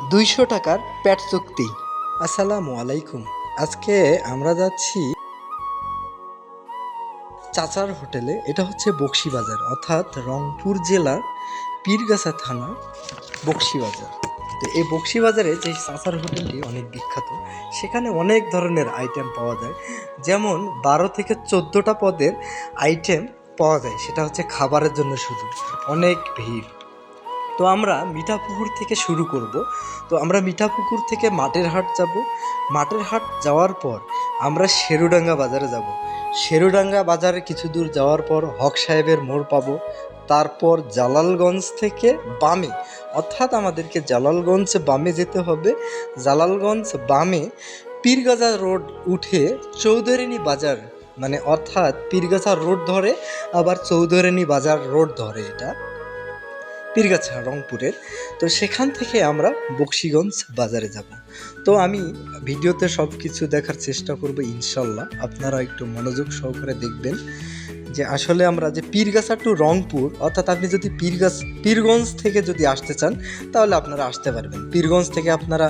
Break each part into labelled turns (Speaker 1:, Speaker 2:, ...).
Speaker 1: দুইশো টাকার প্যাট চুক্তি। আসসালামু আলাইকুম। আজকে আমরা যাচ্ছি চাচার হোটেলে। এটা হচ্ছে বক্সিবাজার, অর্থাৎ রংপুর জেলার পীরগাছা থানা বক্সিবাজার। তো এই বক্সিবাজারে যে চাচার হোটেলটি অনেক বিখ্যাত, সেখানে অনেক ধরনের আইটেম পাওয়া যায়। যেমন বারো থেকে চোদ্দোটা পদের আইটেম পাওয়া যায়, সেটা হচ্ছে খাবারের জন্য শুধু অনেক ভিড়। তো আমরা মিঠাপুকুর থেকে শুরু করব। তো আমরা মিঠাপুকুর থেকে মাঠের হাট যাব। মাঠের হাট যাওয়ার পর আমরা শেরুডাঙ্গা বাজারে যাব। শেরুডাঙ্গা বাজারে কিছু দূর যাওয়ার পর হক সাহেবের মোড় পাবো। তারপর জালালগঞ্জ থেকে বামে, অর্থাৎ আমাদেরকে জালালগঞ্জ বামে যেতে হবে। জালালগঞ্জ বামে পীরগাজা রোড উঠে চৌধুরানী বাজার মানে অর্থাৎ পীরগাছা রোড ধরে, আবার চৌধুরানী বাজার রোড ধরে এটা। পীরগাছা রংপুরের। তো সেখান থেকে আমরা বক্সিগঞ্জ বাজারে যাব। তো আমি ভিডিওতে সব কিছু দেখার চেষ্টা করব, ইনশাল্লাহ। আপনারা একটু মনোযোগ সহকারে দেখবেন যে আসলে আমরা যে পীরগাছা টু রংপুর, অর্থাৎ আপনি যদি পীরগাছ, পীরগঞ্জ থেকে যদি আসতে চান, তাহলে আপনারা আসতে পারবেন। পীরগঞ্জ থেকে আপনারা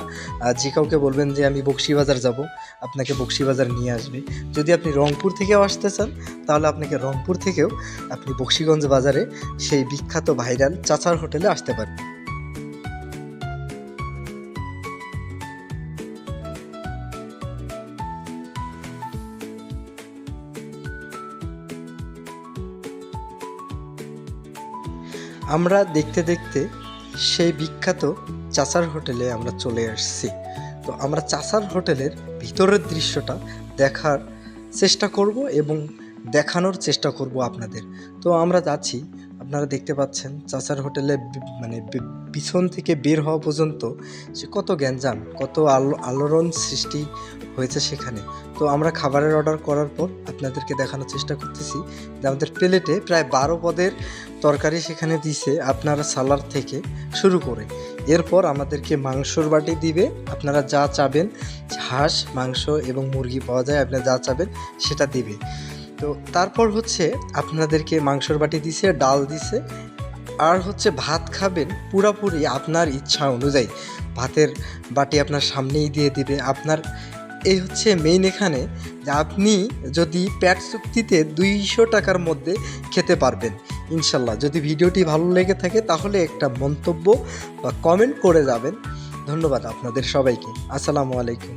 Speaker 1: যে কাউকে বলবেন যে আমি বক্সিবাজার যাব, আপনাকে বক্সিবাজার নিয়ে আসবে। যদি আপনি রংপুর থেকেও আসতে চান, তাহলে আপনাকে রংপুর থেকেও আপনি বক্সিগঞ্জ বাজারে সেই বিখ্যাত ভাইরাল চাচার হোটেলে আসতে পারবেন। আমরা দেখতে দেখতে সেই বিখ্যাত চাচার হোটেলে আমরা চলে আসছি। তো আমরা চাচার হোটেলের ভিতরের দৃশ্যটা দেখার চেষ্টা করব এবং দেখানোর চেষ্টা করব আপনাদের। তো আমরা যাচ্ছি আপনারা দেখতে পাচ্ছেন চাচার হোটেলে মানে পিছন থেকে বের হওয়া পর্যন্ত সে কত গ্যাঞ্জাম, কত আলো, আলোড়ন সৃষ্টি হয়েছে সেখানে। তো আমরা খাবারের অর্ডার করার পর আপনাদেরকে দেখানোর চেষ্টা করতেছি যে আমাদের প্লেটে প্রায় বারো পদের তরকারি সেখানে দিছে আপনারা সালার থেকে শুরু করে। এরপর আমাদেরকে মাংসর বাটি দিবে, আপনারা যা চাবেন, হাঁস, মাংস এবং মুরগি পাওয়া যায় আপনারা যা চাবেন সেটা দিবে। তো তারপর হচ্ছে আপনাদেরকে মাংসর বাটি দিছে, ডাল দিছে, আর হচ্ছে ভাত খাবেন পুরাপুরি আপনার ইচ্ছা অনুযায়ী। ভাতের বাটি আপনার সামনেই দিয়ে দিবে। আপনার এই হচ্ছে মেইন এখানে যে আপনি যদি প্যাট চুক্তিতে দুইশো টাকার মধ্যে খেতে পারবেন, ইনশাল্লাহ। যদি ভিডিওটি ভালো লেগে থাকে তাহলে একটা মন্তব্য বা কমেন্ট করে যাবেন। ধন্যবাদ আপনাদের সবাইকে। আসসালামু আলাইকুম।